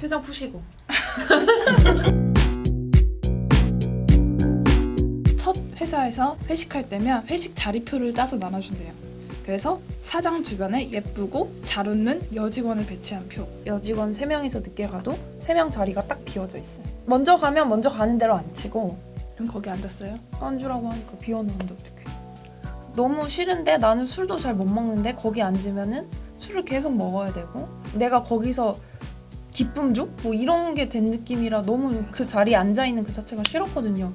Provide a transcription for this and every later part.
표정 푸시고. 첫 회사에서 회식할 때면 회식 자리표를 짜서 나눠준대요. 그래서 사장 주변에 예쁘고 잘 웃는 여직원을 배치한 표. 여직원 3명이서 늦게 가도 3명 자리가 딱 비워져 있어요. 먼저 가면 먼저 가는 대로 앉히고 그럼 거기 앉았어요? 깐주라고 하니까 비워놓는데 어떡해. 너무 싫은데 나는 술도 잘 못 먹는데 거기 앉으면은 술을 계속 먹어야 되고 내가 거기서 기쁨 줘? 뭐 이런 게 된 느낌이라 너무 그 자리에 앉아있는 그 자체가 싫었거든요.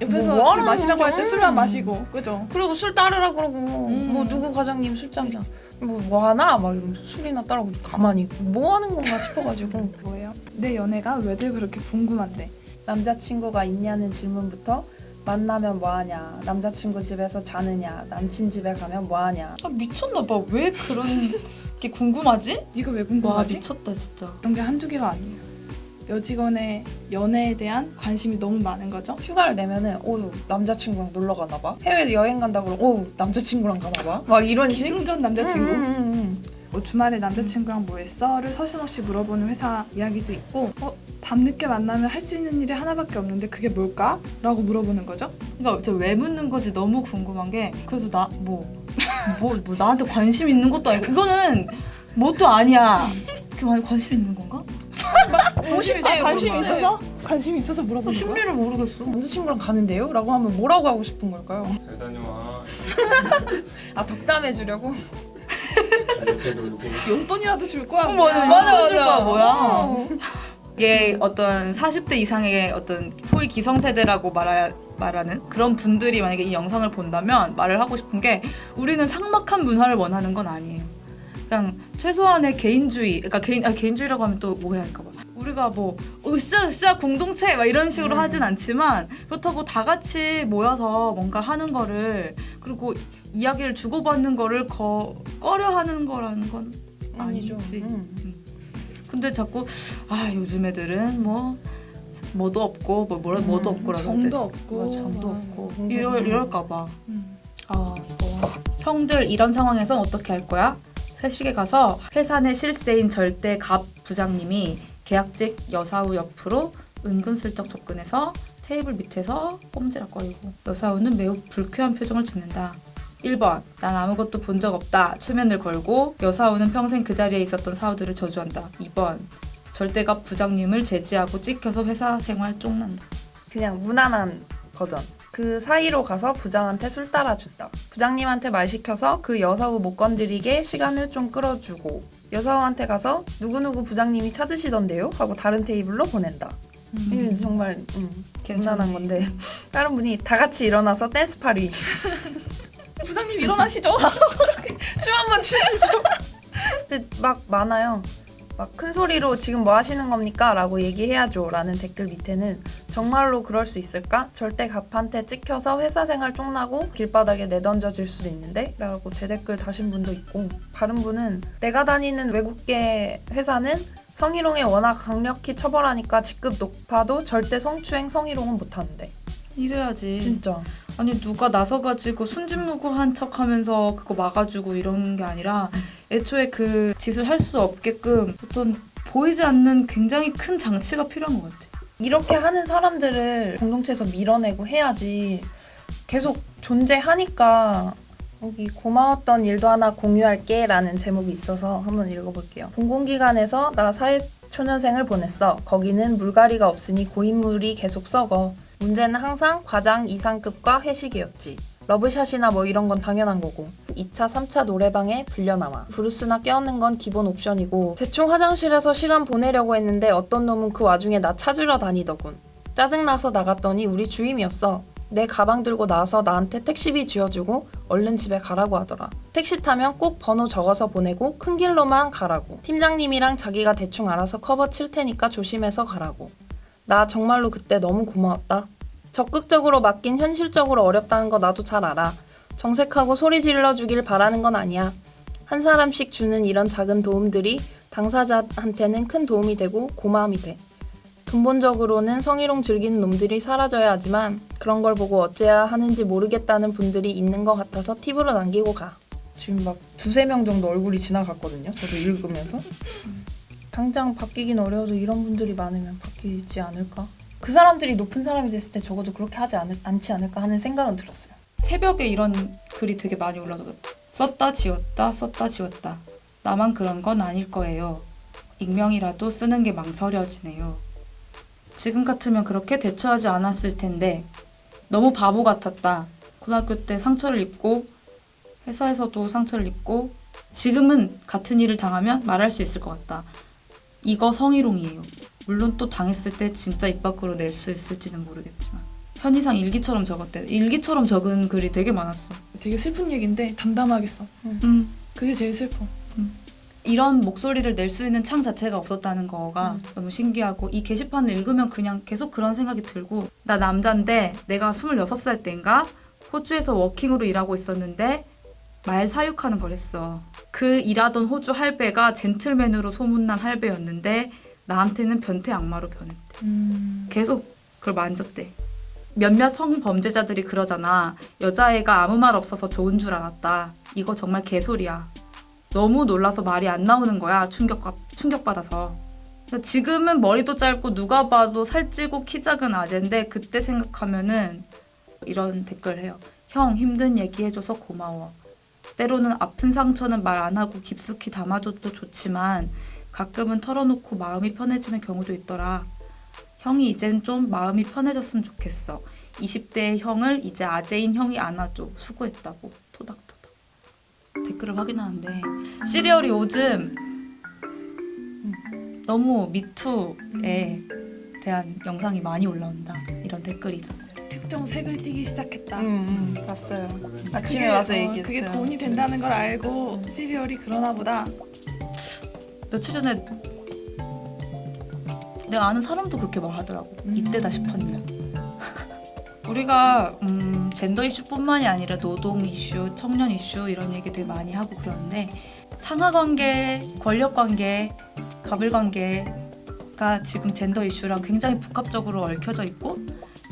옆에서 뭐술 하라는 마시라고 할 때 거죠? 술만 마시고, 그죠? 그리고 술 따르라 그러고 음. 뭐 누구 과장님 술장이야 뭐, 뭐 하나? 막 이러면서 술이나 따라고 가만히 뭐 하는 건가 싶어가지고 뭐예요? 내 연애가 왜들 그렇게 궁금한데? 남자친구가 있냐는 질문부터 만나면 뭐하냐 남자친구 집에서 자느냐 남친 집에 가면 뭐하냐 아, 미쳤나 봐. 왜 그런 게 궁금하지? 이거 왜 와 궁금하지? 미쳤다 진짜. 이런 게 한두 개가 아니에요. 여직원의 연애에 대한 관심이 너무 많은 거죠. 휴가를 내면은 오 남자친구랑 놀러 가나 봐 해외 여행 간다 그러고 오 남자친구랑 가나 봐막 이런 식 기승전 남자친구. 음, 음, 음, 뭐 주말에 남자친구랑 뭐 했어?를 서슴없이 물어보는 회사 이야기도 있고 어? 밤늦게 만나면 할 수 있는 일이 하나밖에 없는데 그게 뭘까? 라고 물어보는 거죠. 그러니까 저왜 묻는 건지 너무 궁금한 게 그래서 나 뭐 뭐 뭐 나한테 관심 있는 것도 아니고 이거는 뭣도 아니야. 그 관- 관심 있는 건가? 관심 아, 관심 있어서? 관심 있어서 물어보는 거야? 심리를 모르겠어. 남자친구랑 가는데요? 라고 하면 뭐라고 하고 싶은 걸까요? 잘 다녀와. 아 덕담해 주려고? 이렇게 놀고. 용돈이라도 줄 거야. 맞아 뭐야. 맞아 맞아. 뭐야? 이게 어떤 40대 이상의 어떤 소위 기성세대라고 말하, 말하는 그런 분들이 만약에 이 영상을 본다면 말을 하고 싶은 게 우리는 삭막한 문화를 원하는 건 아니에요. 그냥 최소한의 개인주의, 그러니까 개인 아, 개인주의라고 하면 또 오해할까봐. 우리가 뭐 으쌰 으쌰 공동체 막 이런 식으로 하진 않지만 그렇다고 다 같이 모여서 뭔가 하는 거를 그리고 이야기를 주고받는 거를 거, 꺼려하는 거라는 건 아니죠. 아니지. 음. 근데 자꾸 아 요즘 애들은 뭐 뭐도 없고 뭐 뭐라 뭐도 음, 없고라고 정도 없고 맞아, 정도 음. 없고 이럴 이럴까봐 음. 아 뭐. 형들 이런 상황에선 어떻게 할 거야? 회식에 가서 회사 내 실세인 절대 갑 부장님이 계약직 여사우 옆으로 은근슬쩍 접근해서 테이블 밑에서 꼼지락거리고 여사우는 매우 불쾌한 표정을 짓는다. 1번 난 아무것도 본 적 없다 최면을 걸고 여사우는 평생 그 자리에 있었던 사우들을 저주한다. 2번 절대갑 부장님을 제지하고 찍혀서 회사 생활 쪽난다. 그냥 무난한 버전. 그 사이로 가서 부장한테 술 따라준다. 부장님한테 말 시켜서 그 여사우 못 건드리게 시간을 좀 끌어주고 여사우한테 가서 누구누구 부장님이 찾으시던데요? 하고 다른 테이블로 보낸다. 이게 정말 음, 괜찮은 건데 다른 분이 다 같이 일어나서 댄스 파리 부장님 일어나시죠. 춤 한번 추시죠. 근데 막 많아요. 막 큰 소리로 지금 뭐 하시는 겁니까? 라고 얘기해야죠. 라는 댓글 밑에는 정말로 그럴 수 있을까? 절대 갑한테 찍혀서 회사 생활 쪽나고 길바닥에 내던져질 수도 있는데? 라고 대댓글 다신 분도 있고 다른 분은 내가 다니는 외국계 회사는 성희롱에 워낙 강력히 처벌하니까 직급 높아도 절대 성추행 성희롱은 못하는데 이래야지. 진짜 아니 누가 나서가지고 순진무구한 척하면서 그거 막아주고 이런 게 아니라 애초에 그 짓을 할 수 없게끔 어떤 보이지 않는 굉장히 큰 장치가 필요한 것 같아. 이렇게 하는 사람들을 공동체에서 밀어내고 해야지 계속 존재하니까 여기 고마웠던 일도 하나 공유할게 라는 제목이 있어서 한번 읽어볼게요. 공공기관에서 나 사회 초년생을 보냈어. 거기는 물갈이가 없으니 고인물이 계속 썩어. 문제는 항상 과장 이상급과 회식이었지. 러브샷이나 뭐 이런 건 당연한 거고. 2차, 3차 노래방에 불려나와. 브루스나 껴안는 건 기본 옵션이고 대충 화장실에서 시간 보내려고 했는데 어떤 놈은 그 와중에 나 찾으러 다니더군. 짜증나서 나갔더니 우리 주임이었어. 내 가방 들고 나와서 나한테 택시비 쥐어주고 얼른 집에 가라고 하더라. 택시 타면 꼭 번호 적어서 보내고 큰 길로만 가라고. 팀장님이랑 자기가 대충 알아서 커버 칠 테니까 조심해서 가라고. 나 정말로 그때 너무 고마웠다 적극적으로 맡긴 현실적으로 어렵다는 거 나도 잘 알아. 정색하고 소리 질러 주길 바라는 건 아니야. 한 사람씩 주는 이런 작은 도움들이 당사자한테는 큰 도움이 되고 고마움이 돼. 근본적으로는 성희롱 즐기는 놈들이 사라져야 하지만 그런 걸 보고 어째야 하는지 모르겠다는 분들이 있는 것 같아서 팁으로 남기고 가. 지금 막 두세 명 정도 얼굴이 지나갔거든요. 저도 읽으면서. 당장 바뀌긴 어려워도 이런 분들이 많으면 바뀌지 않을까? 그 사람들이 높은 사람이 됐을 때 적어도 그렇게 하지 않을, 않지 않을까 하는 생각은 들었어요. 새벽에 이런 글이 되게 많이 올라오더라고요. 썼다 지웠다 썼다 지웠다. 나만 그런 건 아닐 거예요. 익명이라도 쓰는 게 망설여지네요. 지금 같으면 그렇게 대처하지 않았을 텐데 너무 바보 같았다. 고등학교 때 상처를 입고 회사에서도 상처를 입고 지금은 같은 일을 당하면 말할 수 있을 것 같다. 이거 성희롱이에요. 물론 또 당했을 때 진짜 입 밖으로 낼 수 있을지는 모르겠지만 현이상 일기처럼 적었대. 일기처럼 적은 글이 되게 많았어. 되게 슬픈 얘기인데 담담하게 써. 음. 그게 제일 슬퍼. 이런 목소리를 낼 수 있는 창 자체가 없었다는 거가 음. 너무 신기하고 이 게시판을 읽으면 그냥 계속 그런 생각이 들고 나 남잔데 내가 26살 때인가 호주에서 워킹으로 일하고 있었는데 말 사육하는 걸 했어. 그 일하던 호주 할배가 젠틀맨으로 소문난 할배였는데 나한테는 변태 악마로 변했대. 음. 계속 그걸 만졌대. 몇몇 성범죄자들이 그러잖아. 여자애가 아무 말 없어서 좋은 줄 알았다. 이거 정말 개소리야. 너무 놀라서 말이 안 나오는 거야. 충격 충격받아서. 지금은 머리도 짧고 누가 봐도 살찌고 키 작은 아재인데 그때 생각하면은 이런 댓글 해요. 형 힘든 얘기 해줘서 고마워. 때로는 아픈 상처는 말 안 하고 깊숙이 담아줘도 좋지만 가끔은 털어놓고 마음이 편해지는 경우도 있더라. 형이 이젠 좀 마음이 편해졌으면 좋겠어. 20대의 형을 이제 아재인 형이 안아줘. 수고했다고. 토닥토닥. 댓글을 확인하는데 시리얼이 요즘 너무 미투에 대한 영상이 많이 올라온다. 이런 댓글이 있었어요. 특정 색을 띠기 시작했다. 음, 음, 봤어요. 그게, 아침에 와서 어, 얘기했어요. 그게 돈이 된다는 걸 알고 시리얼이 그러나 보다. 며칠 전에 내가 아는 사람도 그렇게 말하더라고. 이때다 싶었냐. 우리가 음, 젠더 이슈뿐만이 아니라 노동 이슈, 청년 이슈 이런 얘기 되게 많이 하고 그러는데 상하 관계, 권력 관계, 갑을 관계가 지금 젠더 이슈랑 굉장히 복합적으로 얽혀져 있고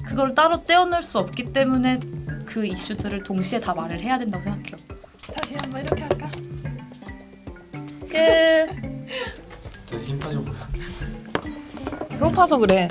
그걸 따로 떼어낼 수 없기 때문에 그 이슈들을 동시에 다 말을 해야 된다고 생각해요. 다시 한번 이렇게 할까? 끝. 되게 힘 빠져 보여. 배고파서 그래.